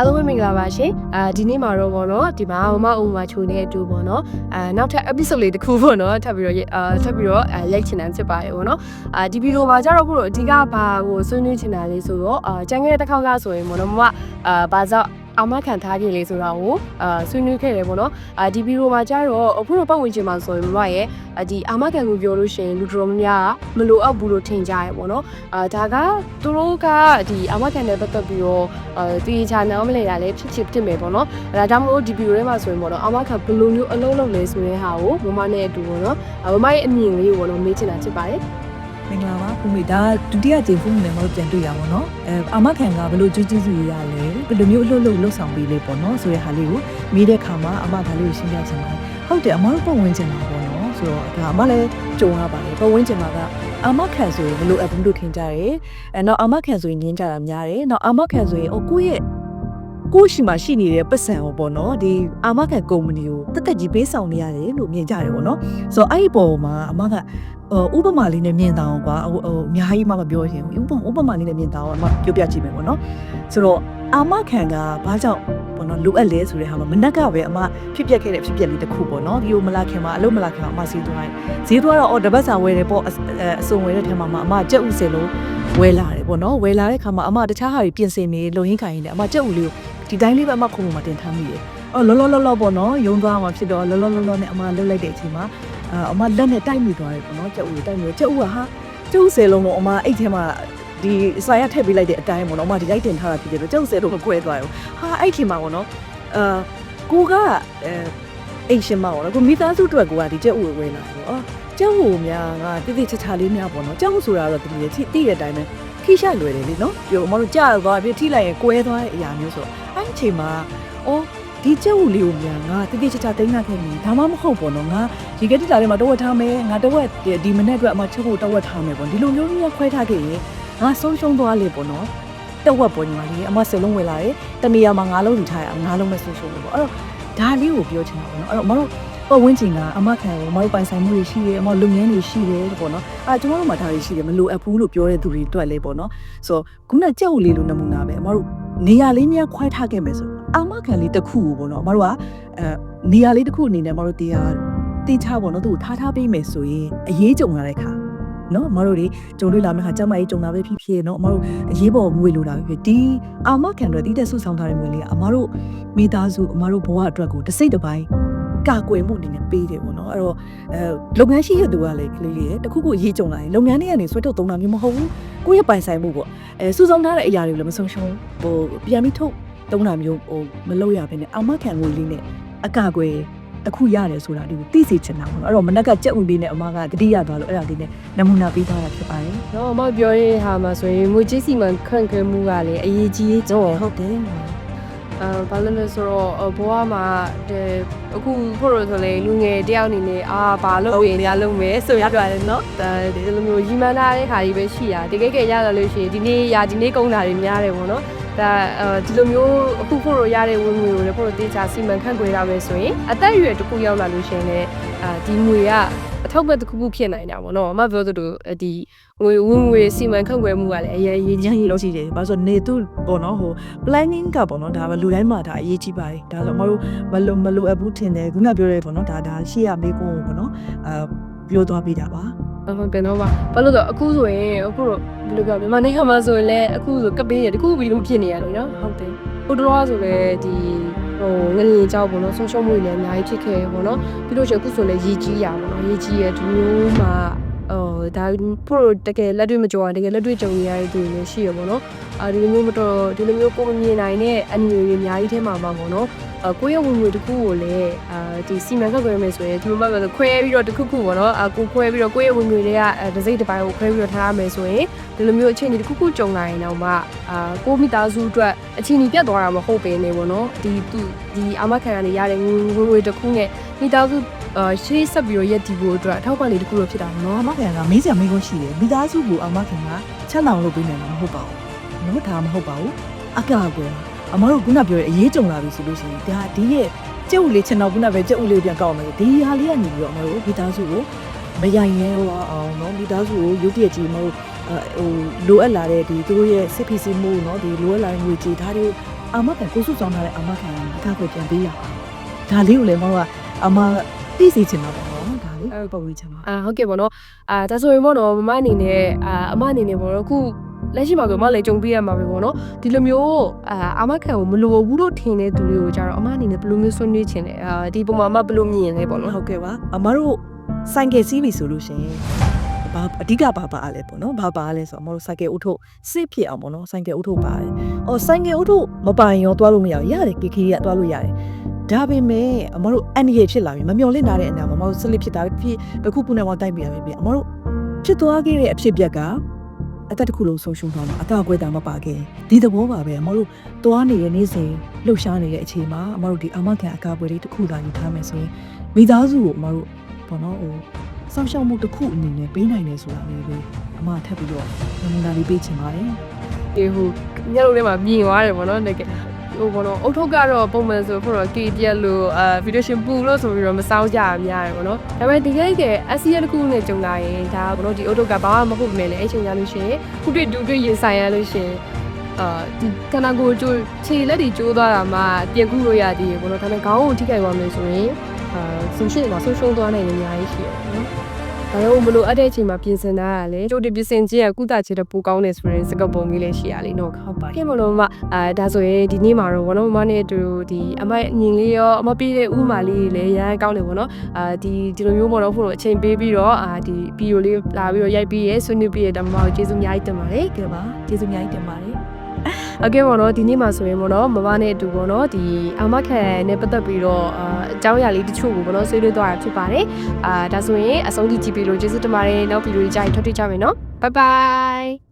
အားလုံးပဲမင်္ဂလာပါရှင်အာဒီနေ့မှာတော့ဗောနော်ဒီမှာမမအုံမှာခြုံနေတဲ့အတူဗောနော်အာနောက်ထပ် episode လေးတစ်ခုဗောနော်ထပ်ပြီးတော့အာထပ်ပြီးတော့အာရိုက်ချင်တာဖြစ်ပါတယ်ဗောနော်အာဒီဗီဒီယိုမှာကျတော့ခုတော့အဓိကဘာကိုဆွေးနွေးချင်တာလေးဆိုတော့အာကျန်ခဲ့တဲ့တစ်ခေါက်ကဆိုရင်ဗောနော်မမအာဘာကြောင့် အမခံထားခြင်းလေးဆိုတာကိုအာဆွေးနွေးခဲ့တယ်ပေါ့နော်အာဒီဗီဒီယိုမှာကျတော့အခုတော့ပတ်ဝန်းကျင်မှာဆိုရင်မမရဲ့အဒီအမခံကိုပြောလို့ရှိရင်လူတော်များများကမလိုအပ်ဘူးလို့ထင်ကြရဲပေါ့နော်အာဒါကသူတို့ကဒီအမခံနဲ့ပတ်သက်ပြီးတော့အာတီချာနားမလဲတာလည်းဖြစ်ချစ်ဖြစ်မယ်ပေါ့နော်ဒါကြောင့်မလို့ဒီဗီဒီယိုထဲမှာဆိုရင်ပေါ့နော်အမခံဘယ်လိုမျိုးအလုံးလုံးလဲဆိုတဲ့ဟာကိုမမနဲ့အတူပေါ့နော်အာမမရဲ့အမြင်လေးကိုပေါ့နော်မေးချင်တာဖြစ်ပါတယ် မင်္ဂလာပါဖူမေဒါဒုတိယကြိမ်ဖူမေနဲ့မတို့ပြန်တွေ့ရပါတော့အဲအာမခံကဘယ်လိုကြွကြွစုရလဲဘယ်လိုမျိုးအလုပ်လုပ်လှုပ်ဆောင်ပေးလေးပေါ့နော်ဆိုတဲ့ဟာလေးကိုမိတဲ့ခါမှာအမဒါလေးကိုရှင်းပြချင်ပါတယ်ဟုတ်တယ်အမတို့ပုံဝင်ချင်တာပေါ့နော်ဆိုတော့ဒါအမလည်းကြုံရပါတယ်ပုံဝင်ချင်တာကအမခံဆိုရင်ဘယ်လိုအပ်ဘူးလို့ထင်ကြတယ်အဲတော့အမခံဆိုရင်ညင်းကြတာများတယ်တော့အမခံဆိုရင်ဟိုကိုယ့်ရဲ့ ကိုယ့်ရှိမှရှိနေတဲ့ပတ်စံကိုပေါ့နော်ဒီအာမခံကုမ္ပဏီကိုတက်တက်ကြီးပေးဆောင်နေရတယ်လို့မြင်ကြတယ်ပေါ့နော်ဆိုတော့အဲ့ဒီပုံမှာအမကဟိုဥပမာလေးနဲ့မြင်တာအောင်ကွာဟိုဟိုအများကြီးမှမပြောရှင်ဘူးဥပမာဥပမာလေးနဲ့မြင်တာအောင်အမပြောပြကြည့်မယ်ပေါ့နော်ဆိုတော့အာမခံကဘာကြောင့်ပေါ့နော်လိုအပ်လဲဆိုတဲ့ဟာမှာမနက်ကပဲအမဖြစ်ပျက်ခဲ့တဲ့ဖြစ်ပျက်လေးတစ်ခုပေါ့နော်ဒီလိုမလာခင်မှာအလုံးမလာခင်မှာအမဈေးသွားတယ်ဈေးသွားတော့အော်တပတ်စာဝယ်တယ်ပေါ့အအစုံဝယ်တဲ့ထဲမှာမှအမကြက်ဥစင်လို့ဝယ်လာတယ်ပေါ့နော်ဝယ်လာတဲ့ခါမှာအမတခြားဟာတွေပြင်ဆင်နေလုံရင်းခိုင်နေတယ်အမကြက်ဥလေးကို ဒီတိုင်းလေးပဲအမခုံမှာတင်ထားမိတယ်အော်လောလောလောလောပေါ့နော်ယုံသွားမှာဖြစ်တော့လောလောလောလောနဲ့အမလှုပ်လိုက်တဲ့အချိန်မှာအာအမလက်နဲ့တိုက်မိသွားတယ်ပေါ့နော်ကျုပ်ဦးတိုက်မိကျုပ်ဦးကဟာကျုပ်ဆယ်လုံးတော့အမအိတ်ထဲမှာဒီစာရထည့်ပေးလိုက်တဲ့အတိုင်းပေါ့နော်အမဒီလိုက်တင်ထားတာဖြစ်တယ်တော့ကျုပ်ဆယ်လုံးကိုကွဲသွားရောဟာအဲ့ချိန်မှာပေါ့နော်အာကိုကအဲအိတ်ရှင်မပေါ့နော်ကိုမိသားစုအတွက်ကိုကဒီကျုပ်ဦးကိုဝယ်လာတယ်အော်ကျုပ်ဦးများကတိတိချာချာလေးများပေါ့နော်ကျုပ်ဦးဆိုတာတော့တမီးတိတိတဲ့အတိုင်းပဲခိရှလွယ်တယ်လေနော်ပြောအမတို့ကြာသွားပြီထိလိုက်ရင်ကွဲသွားတဲ့အရာမျိုးဆိုတော့ အဲ့ဒီချိန်မှာအော်ဒီကျုပ်ဦးလေးကိုများငါတိတိချာချာတင်းလာခဲ့ပြီဒါမှမဟုတ်ပေါ့နော်ငါဒီကတိလာထဲမှာတော့ဝတ်ထားမယ်ငါတော့ဝက်ဒီမနေ့အတွက်အမချက်ဖို့တော့ဝတ်ထားမယ်ပေါ့ဒီလိုမျိုးမျိုးခွဲထားခဲ့ရင်ငါဆုံးရှုံးသွားလေပေါ့နော်တော့ဝက်ပေါ်ညီမလေးအမစလုံးဝယ်လာတယ်တနေရာမှာငါလုံးယူထားရအောင်ငါလုံးမဲ့ဆုံးရှုံးလို့ပေါ့အဲ့တော့ဒါလေးကိုပြောချင်တာပေါ့နော်အဲ့တော့မတို့ပတ်ဝန်းကျင်ကအမခံကိုမတို့ပိုင်ဆိုင်မှုတွေရှိတယ်အမလုပ်ငန်းတွေရှိတယ်ပေါ့နော်အဲကျွန်တော်တို့မှာဒါတွေရှိတယ်မလိုအပ်ဘူးလို့ပြောတဲ့သူတွေတွေ့လေပေါ့နော်ဆိုတော့ခုနကြက်ဦးလေးလိုနမူနာပဲအမတို့ နေရာလေးများခွဲထားခဲ့မယ်ဆိုအမခံလေးတစ်ခုကိုပေါ့နော်အမတို့ကအဲနေရာလေးတစ်ခုအနေနဲ့အမတို့တရားတင်ချပေါ့နော်သူ့ကိုထားထားပေးမယ်ဆိုရင်အရေးကြုံလာတဲ့ခါနော်အမတို့တွေကြုံတွေ့လာမယ့်ခါကျမကြီးကြုံလာပဲဖြစ်ဖြစ်နော်အမတို့အရေးပေါ်မွေလိုတာပဲဖြစ်ဒီအာမခံတွေတိတက်ဆုဆောင်ထားတဲ့ငွေလေးကအမတို့မိသားစုအမတို့ဘဝအတွက်ကိုတစ်စိတ်တစ်ပိုင်း ကာကွယ်မှုအနေနဲ့ပေးတယ်ပေါ့နော်အဲ့တော့အဲလုပ်ငန်းရှိရသူကလည်းကလေးလေးတခုခုအရေးကြုံလာရင်လုပ်ငန်းတွေကနေဆွဲထုတ်သုံးတာမျိုးမဟုတ်ဘူးကိုယ့်ရဲ့ပိုင်ဆိုင်မှုပေါ့အဲစုဆောင်ထားတဲ့အရာတွေကိုလည်းမဆုံးရှုံးဟိုပြန်ပြီးထုတ်သုံးတာမျိုးဟိုမလုပ်ရဘဲနဲ့အာမခံငွေလေးနဲ့အကာအကွယ်တစ်ခုရတယ်ဆိုတာဒီကိုသိစေချင်တာပေါ့နော်အဲ့တော့မနက်ကကြက်ဥလေးနဲ့အမကတတိယသွားလို့အဲ့ဒါလေးနဲ့နမူနာပေးထားတာဖြစ်ပါတယ်နော်အမပြောရင်ဟာမှာဆိုရင်ငွေကြေးစီမံခန့်ခွဲမှုကလည်းအရေးကြီးဆုံးဟုတ်တယ် အာဘာလို့လဲဆိုတော့အဘွားမှာတဲ့အခုဖို့လို့ဆိုလေလူငယ်တယောက်အနေနဲ့အာဘာလို့ပြင်ရလုံးမယ်ဆိုရပြတယ်နော်ဒါဒီလိုမျိုးရီမန်ထားတဲ့ခါကြီးပဲရှိတာတကယ်ကယ်ရလာလို့ရှိရင်ဒီနေ့ရာဒီနေ့ကုန်တာတွေများတယ်ပေါ့နော်ဒါအဲဒီလိုမျိုးအခုဖို့လို့ရတဲ့ဝင်ငွေကိုလည်းဖို့လို့တင်းချာစီမံခန့်ခွဲရမယ်ဆိုရင်အသက်အရွယ်တစ်ခုရောက်လာလို့ရှိရင်လည်းအာဒီငွေက အထောက်အပံ့တစ်ခုခုဖြစ်နိုင်တာပေါ့နော်အမပြောသလိုဒီငွေဝင်ငွေစီမံခန့်ခွဲမှုကလည်းအရင်အရေးကြီးလို့ရှိတယ်ဘာလို့ဆိုနေသူပေါ့နော်ဟို planning ကပေါ့နော်ဒါပဲလူတိုင်းမှာဒါအရေးကြီးပါတယ်ဒါဆိုမတို့မလိုမလိုအပ်ဘူးထင်တယ်ခုနပြောရဲပေါ့နော်ဒါဒါရှေ့ရမေးဖို့ပေါ့နော်အာပြောသွားပေးတာပါဟုတ်တယ်နော်ပါဘာလို့လဲဆိုတော့အခုဆိုရင်အခုတော့ဘယ်လိုပြောမြန်မာနိုင်ငံမှာဆိုရင်လည်းအခုဆိုကပေးရတခုပြီးလို့ဖြစ်နေရတယ်နော်ဟုတ်တယ်ဟိုတော့ဆိုလည်းဒီ ဟိုငလျင်ကြောက်ပေါ့နော်ဆုံးရှုံးမှုတွေလည်းအများကြီးဖြစ်ခဲ့ရပေါ့နော်ပြီးလို့ရှိရင်အခုဆိုလည်းရေကြီးရပေါ့နော်ရေကြီးရဒီမျိုးမှာဟိုဒါဖို့တကယ်လက်တွေ့မကြောက်တကယ်လက်တွေ့ကြုံရတဲ့သူတွေလည်းရှိရပေါ့နော်အာဒီလိုမျိုးမတော်ဒီလိုမျိုးကိုမမြင်နိုင်တဲ့အန်ယူတွေအများကြီးထဲမှာပါပေါ့နော် အကိုရဲ့ဝင်ငွေတစ်ခုကိုလည်းအာဒီစီမံခန့်ခွဲမယ်ဆိုရင်ဒီလိုမှပဲခွဲပြီးတော့တစ်ခုခုပေါ့နော်အာကိုခွဲပြီးတော့ကိုရဲ့ဝင်ငွေတွေကအဲတစ်စိတ်တစ်ပိုင်းကိုခွဲပြီးတော့ထားရမယ်ဆိုရင်ဒီလိုမျိုးအခြေအနေတစ်ခုခုကြုံလာရင်တော့မှအာကိုမိသားစုအတွက်အခြေအနေပြတ်သွားတာမဟုတ်ပေနေပေါ့နော်ဒီသူဒီအာမခံကနေရတဲ့ဝင်ငွေတစ်ခုနဲ့မိသားစုအာရှေ့ဆက်ပြီးတော့ရက်တည်ဖို့အတွက်အထောက်ပံ့လေးတစ်ခုတော့ဖြစ်တာပေါ့နော်နော်အမခံကမေးစရာမေးခွန်းရှိတယ်မိသားစုကိုအမခံကချက်လောင်လုပ်ပေးနိုင်မှာမဟုတ်ပါဘူးနော်ဒါမဟုတ်ပါဘူးအကာအကွယ် အမတို့ခုနပြောတဲ့အရေးကြုံလာပြီဆိုလို့ရှိရင်ဒါဒီရဲ့ကြက်ဥလေးချင်တော့ခုနပဲကြက်ဥလေးပြန်ကောက်အောင်မယ်ဒီဟာလေးကနေပြီးတော့အမတို့မိသားစုကိုမရိုင်ရဲဟောအောင်နော်မိသားစုကိုရုပ်တရက်ကြီးမဟုတ်ဟိုလိုအပ်လာတဲ့ဒီသူတို့ရဲ့စစ်ဖီစီမှုနော်ဒီလိုအပ်လာတဲ့ငွေကြေးဒါတွေကိုအမကကိုစုဆောင်ထားတဲ့အမခံအကောက်ကိုပြန်ပေးရအောင်ဒါလေးကိုလည်းမဟုတ်ကအမသိစေချင်တာပေါ့နော်ဒါလေးပုံဝေးချင်ပါအာဟုတ်ကဲ့ပေါ့နော်အာဒါဆိုရင်ပေါ့နော်မမအနေနဲ့အာအမအနေနဲ့ပေါ့နော်အခု လက်ရှိမှာဆိုမလည်းကြုံပြရမှာပဲပေါ့နော်ဒီလိုမျိုးအာအမခံကိုမလိုဘူးလို့ထင်တဲ့သူတွေကိုကြတော့အမအနေနဲ့ဘယ်လိုမျိုးဆွေးနွေးချင်လဲအာဒီပုံမှာအမဘယ်လိုမြင်လဲပေါ့နော်ဟုတ်ကဲ့ပါအမတို့ဆိုင်ကယ်စီးပြီဆိုလို့ရှိရင်ဘာအဓိကဘာပါလဲပေါ့နော်ဘာပါလဲဆိုတော့အမတို့ဆိုင်ကယ်ဥထုစစ်ဖြစ်အောင်ပေါ့နော်ဆိုင်ကယ်ဥထုပါတယ်အော်ဆိုင်ကယ်ဥထုမပိုင်ရောသွားလို့မရဘူးရတယ်ကေကေကသွားလို့ရတယ်ဒါပေမဲ့အမတို့အန်ဒီရဖြစ်လာပြီမမျော်လင့်ထားတဲ့အနာမှာအမတို့ဆက်လက်ဖြစ်တာဖြစ်တစ်ခုခုနဲ့မှတိုက်ပြရပြီအမတို့ဖြစ်သွားခဲ့တဲ့အဖြစ်အပျက်က အသက်တစ်ခုလုံးဆုံးရှုံးသွားမှာအတော့အကွဲတာမပါခဲ့ဒီသဘောပါပဲအမတို့သွားနေတဲ့နေ့စဉ်လှုပ်ရှားနေတဲ့အချိန်မှာအမတို့ဒီအမခံအကာအကွယ်လေးတစ်ခုသာယူထားမယ်ဆိုရင်မိသားစုကိုအမတို့ဘောနော်ဟိုစောင့်ရှောက်မှုတစ်ခုအနေနဲ့ပေးနိုင်တယ်ဆိုတာလေးပဲအမထပ်ပြီးတော့နမူနာလေးပေးချင်ပါတယ်ဒီဟိုညလုံးထဲမှာမြင်သွားတယ်ပေါ့နော်တကယ် ဟိုဘောနော်အုတ်ထုတ်ကတော့ပုံမှန်ဆိုဖို့တော့ KT လို့အာဗီဒီယိုရှင်ပူလို့ဆိုပြီးတော့မစောင်းကြရများတယ်ပေါ့နော်ဒါပေမဲ့ဒီကဲကဲ SCL တစ်ခုနဲ့ကြုံလာရင်ဒါဘောနော်ဒီအုတ်ထုတ်ကဘာမှမဟုတ်ပေမဲ့လည်းအဲ့ချိန်ကြလို့ရှိရင်ခုတွေ့တူတွေ့ရင်ဆိုင်ရလို့ရှိရင်အာဒီခန္ဓာကိုယ်ကျိုးခြေလက်တွေကျိုးသွားတာမှပြင်ခုလို့ရသေးတယ်ဘောနော်ဒါပေမဲ့ခေါင်းကိုထိခိုက်သွားမယ်ဆိုရင်အာဆင်ရှင်းမှာဆုံးရှုံးသွားနိုင်တယ်အများကြီးရှိတယ်ပေါ့နော် ဒါတော့မလို့အပ်တဲ့အချိန်မှာပြင်ဆင်တာကလည်းကြိုတင်ပြင်ဆင်ခြင်းကကုသခြင်းတဲ့ပိုကောင်းတယ်ဆိုရင်စကပုံလေးလည်းရှိရလိမ့်တော့ဟုတ်ပါခင်မလို့မအဲဒါဆိုရင်ဒီနေ့မှာတော့ဘောနော်မမနဲ့အတူဒီအမအငင်လေးရောအမပြေးတဲ့ဥမာလေးတွေလည်းရမ်းကောင်းတယ်ဘောနော်အာဒီဒီလိုမျိုးပေါ့နော်ဖို့တော့အချိန်ပေးပြီးတော့အာဒီဗီဒီယိုလေးလာပြီးတော့ရိုက်ပြီးရဲဆွေးနွေးပြီးရတဲ့မမကိုကျေးဇူးအများကြီးတင်ပါတယ်ကဲပါကျေးဇူးအများကြီးတင်ပါတယ် အကဲပေါ့နော်ဒီနေ့မှာဆိုရင်ပေါ့နော်မမနဲ့အတူပေါ့နော်ဒီအာမခံနဲ့ပတ်သက်ပြီးတော့အာအကြောင်းအရာလေးတချို့ကိုပေါ့နော်ဆွေးနွေးသွားတာဖြစ်ပါတယ်အာဒါဆိုရင်အဆုံးထိကြည့်ပြီးလို့ကျေးဇူးတင်ပါတယ်နောက်ဗီဒီယိုကြီးကြာရင်ထွက်တွေ့ကြမယ်နော်ဘိုင်ဘိုင်